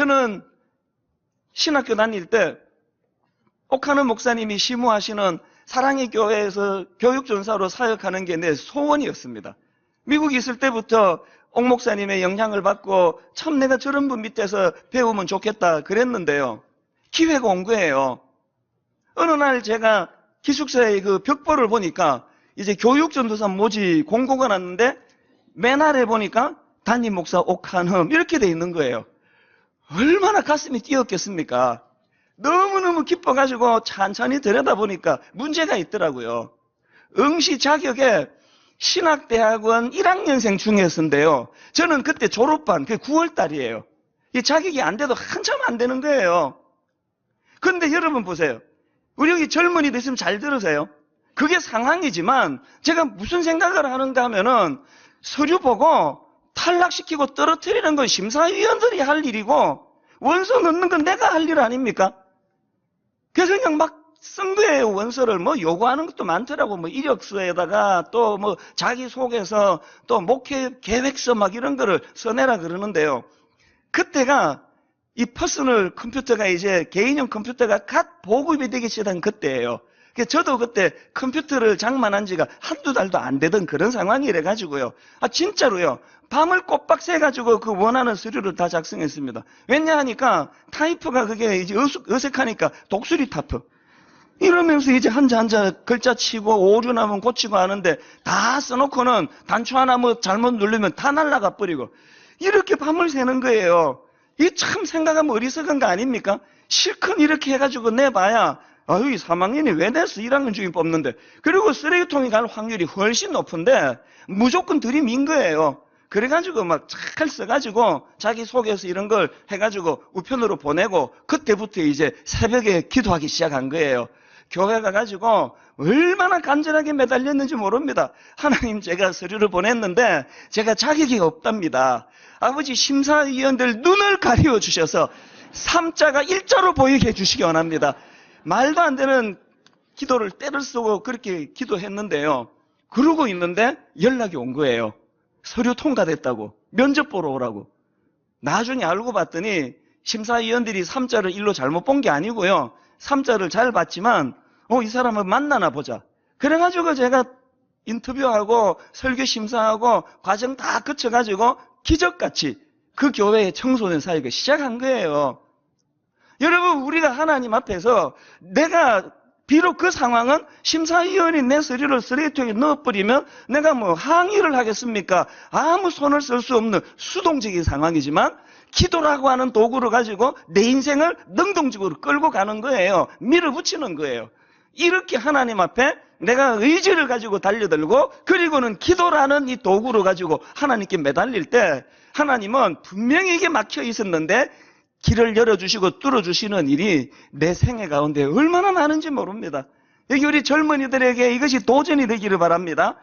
저는 신학교 다닐 때 옥하는 목사님이 시무하시는 사랑의 교회에서 교육전사로 사역하는 게 내 소원이었습니다. 미국에 있을 때부터 옥 목사님의 영향을 받고 참 내가 저런 분 밑에서 배우면 좋겠다 그랬는데요. 기회가 온 거예요. 어느 날 제가 기숙사의 그 벽보를 보니까 이제 교육전도사 모집 공고가 났는데 맨 아래 보니까 담임 목사 옥한흠 이렇게 돼 있는 거예요. 얼마나 가슴이 뛰었겠습니까? 너무너무 기뻐가지고 천천히 들여다보니까 문제가 있더라고요. 응시 자격에 신학대학원 1학년생 중에서인데요. 저는 그때 졸업반, 그게 9월달이에요. 이 자격이 안 돼도 한참 안 되는 거예요. 근데 여러분 보세요. 우리 여기 젊은이들 있으면 잘 들으세요. 그게 상황이지만 제가 무슨 생각을 하는가 하면은 서류 보고 탈락시키고 떨어뜨리는 건 심사위원들이 할 일이고 원서 넣는 건 내가 할 일 아닙니까? 그래서 그냥 막쓴 거예요, 원서를. 뭐 요구하는 것도 많더라고. 뭐 이력서에다가 또 뭐 자기 소개서 또 목회 계획서 막 이런 거를 써내라 그러는데요. 그때가 이 퍼스널 컴퓨터가 이제 개인용 컴퓨터가 갓 보급이 되기 시작한 그때예요. 저도 그때 컴퓨터를 장만한 지가 한두 달도 안 되던 그런 상황이래 가지고요. 아 진짜로요. 밤을 꼬박 새 가지고 그 원하는 서류를 다 작성했습니다. 왜냐 하니까 타이프가 그게 이제 어색, 어색하니까 독수리 타프. 이러면서 이제 한자 한자 글자 치고 오류 나면 고치고 하는데 다 써놓고는 단추 하나 뭐 잘못 누르면 다 날라가 버리고 이렇게 밤을 새는 거예요. 이 참 생각하면 어리석은 거 아닙니까? 실컷 이렇게 해가지고 내봐야 아유 이 3학년이 왜 내서 1학년 중에 뽑는데 그리고 쓰레기통에 갈 확률이 훨씬 높은데 무조건 들이민 거예요. 그래가지고 막 잘 써가지고 자기 속에서 이런 걸 해가지고 우편으로 보내고 그때부터 이제 새벽에 기도하기 시작한 거예요. 교회 가가지고 얼마나 간절하게 매달렸는지 모릅니다. 하나님 제가 서류를 보냈는데 제가 자격이 없답니다. 아버지 심사위원들 눈을 가리워 주셔서 3자가 일자로 보이게 해주시기 원합니다. 말도 안 되는 기도를 때를 쓰고 그렇게 기도했는데요. 그러고 있는데 연락이 온 거예요. 서류 통과됐다고. 면접 보러 오라고. 나중에 알고 봤더니 심사위원들이 3자를 일로 잘못 본 게 아니고요. 3자를 잘 봤지만 어, 이 사람을 만나나 보자. 그래가지고 제가 인터뷰하고 설교 심사하고 과정 다 거쳐가지고 기적같이 그 교회의 청소년 사역을 시작한 거예요. 여러분, 우리가 하나님 앞에서 내가 비록 그 상황은 심사위원이 내 서류를 쓰레기통에 넣어버리면 내가 뭐 항의를 하겠습니까? 아무 손을 쓸 수 없는 수동적인 상황이지만 기도라고 하는 도구를 가지고 내 인생을 능동적으로 끌고 가는 거예요. 밀어붙이는 거예요. 이렇게 하나님 앞에 내가 의지를 가지고 달려들고 그리고는 기도라는 이 도구를 가지고 하나님께 매달릴 때 하나님은 분명히 이게 막혀 있었는데 길을 열어주시고 뚫어주시는 일이 내 생애 가운데 얼마나 많은지 모릅니다. 여기 우리 젊은이들에게 이것이 도전이 되기를 바랍니다.